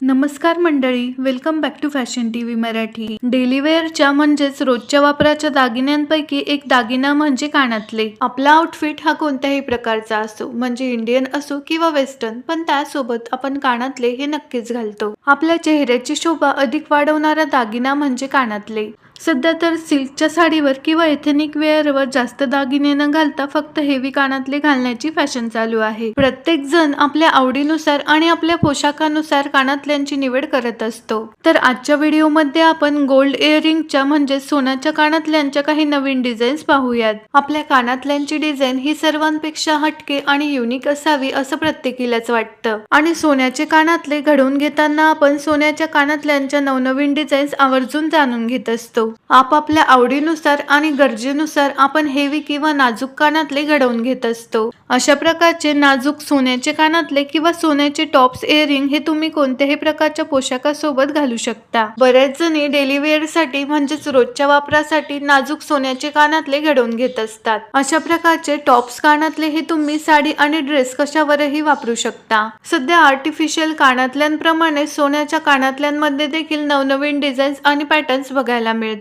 नमस्कार मंडळी welcome back to fashion T V Marathi. डेलीवेअरच्या म्हणजेच रोजच्या वापराच्या दागिन्यांपैकी एक दागिना म्हणजे कानातले. आपला आउटफिट हा कोणत्याही प्रकारचा असो म्हणजे इंडियन असो किंवा वेस्टर्न पण त्यासोबत आपण कानातले हे नक्कीच घालतो. आपल्या चेहऱ्याची शोभा अधिक वाढवणारा दागिना म्हणजे कानातले. सध्या तर सिल्कच्या साडीवर किंवा एथेनिक वेअरवर जास्त दागिने न घालता फक्त हेवी कानातले घालण्याची फॅशन चालू आहे. प्रत्येक जण आपल्या आवडीनुसार आणि आपल्या पोशाखानुसार कानातल्यांची निवड करत असतो. तर आजच्या व्हिडिओमध्ये आपण गोल्ड इयरिंगच्या म्हणजे सोन्याच्या कानातल्यांच्या काही नवीन डिझाईन्स पाहूयात. आपल्या कानातल्यांची डिझाईन ही सर्वांपेक्षा हटके आणि युनिक असावी असं प्रत्येकीलाच वाटतं. आणि सोन्याचे कानातले घडवून घेताना आपण सोन्याच्या कानातल्यांच्या नवनवीन डिझाईन्स आवर्जून जाणून घेत असतो. आपापल्या आवडीनुसार आणि गरजेनुसार आपण हेवी किंवा नाजूक कानातले घडवून घेत असतो. अशा प्रकारचे नाजूक सोन्याचे कानातले किंवा सोन्याचे टॉप्स इयरिंग हे तुम्ही कोणत्याही प्रकारच्या पोशाखासोबत घालू शकता. बऱ्याच जणी डेली वेअरसाठी म्हणजेच रोजच्या वापरासाठी नाजूक सोन्याचे कानातले घडवून घेत असतात. अशा प्रकारचे टॉप्स कानातले हे तुम्ही साडी आणि ड्रेस कशावरही वापरू शकता. सध्या आर्टिफिशियल कानातल्यांप्रमाणे सोन्याच्या कानातल्यांमध्ये देखील नवनवीन डिझाईन्स आणि पॅटर्न्स बघायला मिळतात.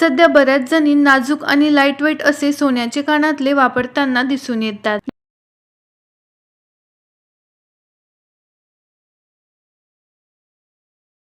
सध्या बऱ्याच जणी नाजूक आणि लाइट वेट असे सोन्याचे कानातले वापरताना दिसून येतात.